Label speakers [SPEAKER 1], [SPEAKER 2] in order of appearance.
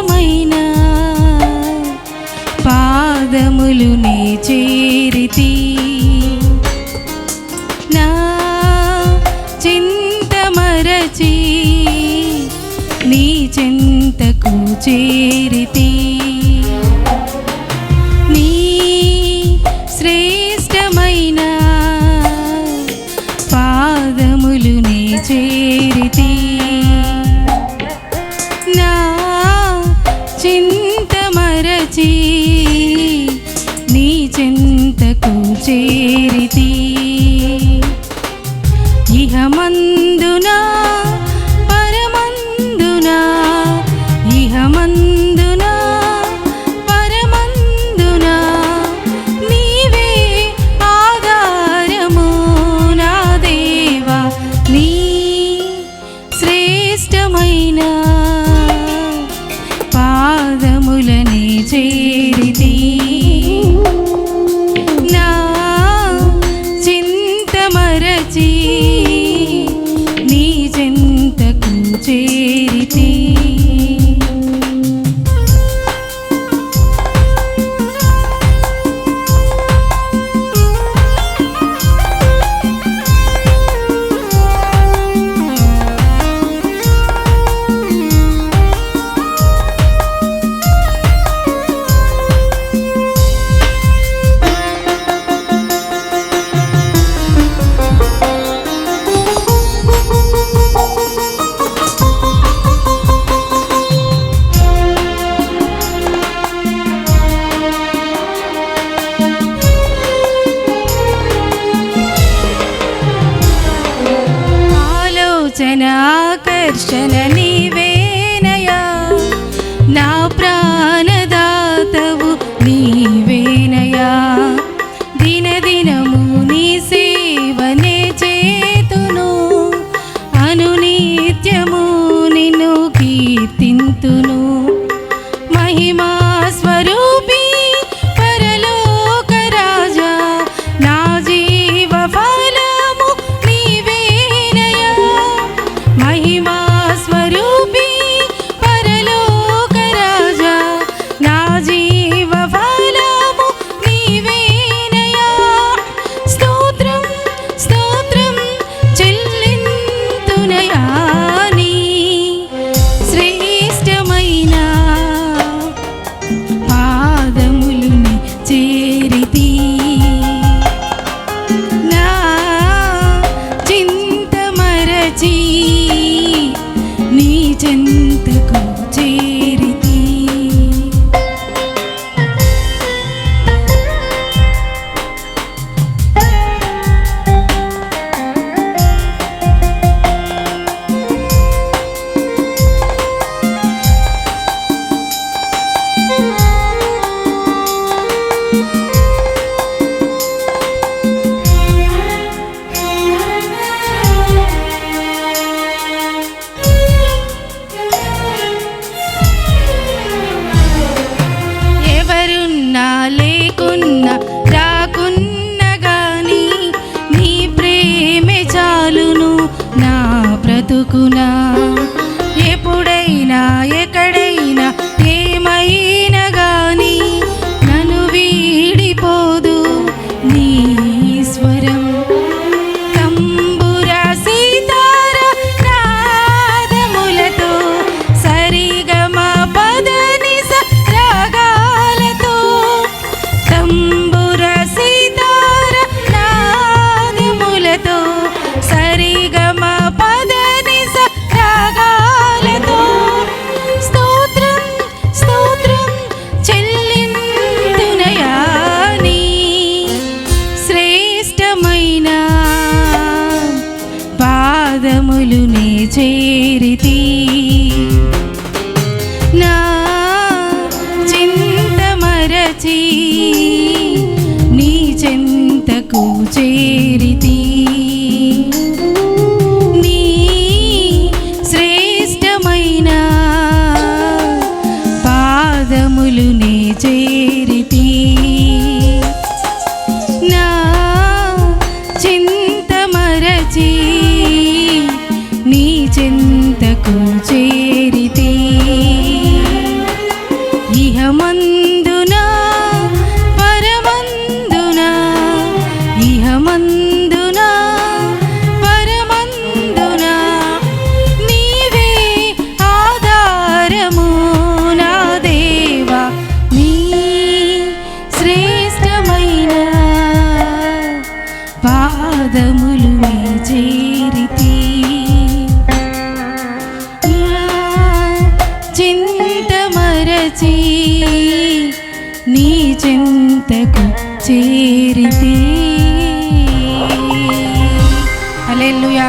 [SPEAKER 1] ప్రియమైన పాదములు నీ చేరితి. నా చింత మరచి నీ చింతకు చేరితి. నీ శ్రేష్టమైన పాదములు నీ చింతకు చింతకు చేరితి బ్రతుకునా? ఎప్పుడైనా ఎక్కడైనా ఏమైనా గాని నన్ను వీడిపోదు నీ స్వరం. తంబుర సీతార నాదములతో సరిగమ పదని రాగాలతో తంబుర సీతార నాదములతో సరి చేరితి నా చింత మరచి నీ చింతకు చేరితి. నీ శ్రేష్టమైన పాదములునే చేరితి. నా చింత మరచి నీ పరలోకం చేరితే ఇహమందున పరమందున ఇహమందున పరమందున నీవే ఆధారము నా దేవా నీ శ్రేష్టమైన పాదములు నీ చెంతకు చేరితే. హల్లెలూయా.